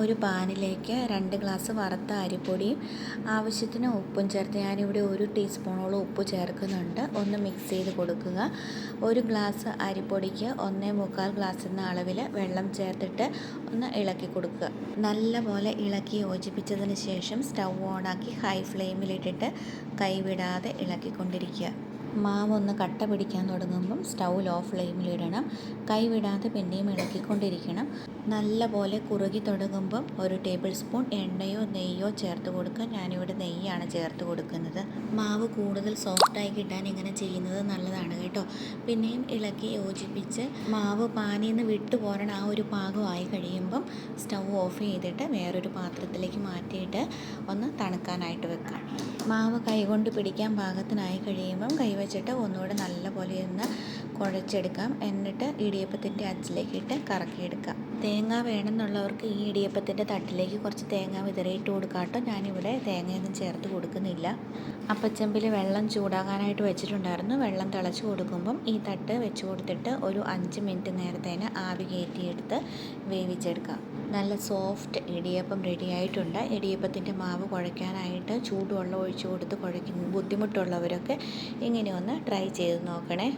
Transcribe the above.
ഒരു പാനിലേക്ക് രണ്ട് ഗ്ലാസ് വറുത്ത അരിപ്പൊടിയും ആവശ്യത്തിന് ഉപ്പും ചേർത്ത് ഞാനിവിടെ ഒരു ടീസ്പൂണോളം ഉപ്പ് ചേർക്കുന്നുണ്ട്. ഒന്ന് മിക്സ് ചെയ്ത് കൊടുക്കുക. ഒരു ഗ്ലാസ് അരിപ്പൊടിക്ക് ഒന്നേ മുക്കാൽ ഗ്ലാസ് എന്ന അളവിൽ വെള്ളം ചേർത്തിട്ട് ഒന്ന് ഇളക്കി കൊടുക്കുക. നല്ലപോലെ ഇളക്കി യോജിപ്പിച്ചതിന് ശേഷം സ്റ്റൗ ഓണാക്കി ഹൈ ഫ്ലെയിമിലിട്ടിട്ട് കൈവിടാതെ ഇളക്കിക്കൊണ്ടിരിക്കുക. മാവ് ഒന്ന് കട്ട പിടിക്കാൻ തുടങ്ങുമ്പം സ്റ്റൗ ലോ ഫ്ലെയിമിലിടണം കൈവിടാതെ പിന്നെയും ഇളക്കിക്കൊണ്ടിരിക്കണം. നല്ലപോലെ കുറുകി തുടങ്ങുമ്പം ഒരു ടേബിൾ സ്പൂൺ എണ്ണയോ നെയ്യോ ചേർത്ത് കൊടുക്കുക. ഞാനിവിടെ നെയ്യാണ് ചേർത്ത് കൊടുക്കുന്നത്. മാവ് കൂടുതൽ സോഫ്റ്റായി കിട്ടാൻ ഇങ്ങനെ ചെയ്യുന്നത് നല്ലതാണ് കേട്ടോ. പിന്നെയും ഇളക്കി യോജിപ്പിച്ച് മാവ് പാനിയിൽ നിന്ന് വിട്ടു പോരണ ആ ഒരു പാകമായി കഴിയുമ്പം സ്റ്റൗ ഓഫ് ചെയ്തിട്ട് വേറൊരു പാത്രത്തിലേക്ക് മാറ്റിയിട്ട് ഒന്ന് തണുക്കാനായിട്ട് വെക്കാം മാവ് കൈകൊണ്ട് പിടിക്കാൻ പാകത്തിനായി കഴിയുമ്പം കൈവച്ചിട്ട് ഒന്നുകൂടെ നല്ലപോലെ ഒന്ന് കുഴച്ചെടുക്കാം. എന്നിട്ട് ഇടിയപ്പത്തിന്റെ അച്ചിലേക്ക് ഇട്ട് കറക്കിയെടുക്കാം. തേങ്ങ വേണമെന്നുള്ളവർക്ക് ഈ ഇടിയപ്പത്തിന്റെ തട്ടിലേക്ക് കുറച്ച് തേങ്ങ വിതറിയിട്ട് കൊടുക്കാം കേട്ടോ. ഞാനിവിടെ തേങ്ങയൊന്നും ചേർത്ത് കൊടുക്കുന്നില്ല. അപ്പച്ചമ്പിൽ വെള്ളം ചൂടാകാനായിട്ട് വെച്ചിട്ടുണ്ടായിരുന്നു. വെള്ളം തിളച്ച് കൊടുക്കുമ്പം ഈ തട്ട് വെച്ച് കൊടുത്തിട്ട് ഒരു അഞ്ച് മിനിറ്റ് നേരത്തേന് ആവി കയറ്റിയെടുത്ത് വേവിച്ചെടുക്കാം. നല്ല സോഫ്റ്റ് ഇടിയപ്പം റെഡി ആയിട്ടുണ്ട്. ഇടിയപ്പത്തിന്റെ മാവ് കുഴയ്ക്കാനായിട്ട് ചൂടുവെള്ളം ഒഴിച്ച് കൊടുത്ത് കുഴയ്ക്കുന്ന ബുദ്ധിമുട്ടുള്ളവരൊക്കെ ഇങ്ങനെ ഒന്ന് ട്രൈ ചെയ്ത് നോക്കണേ.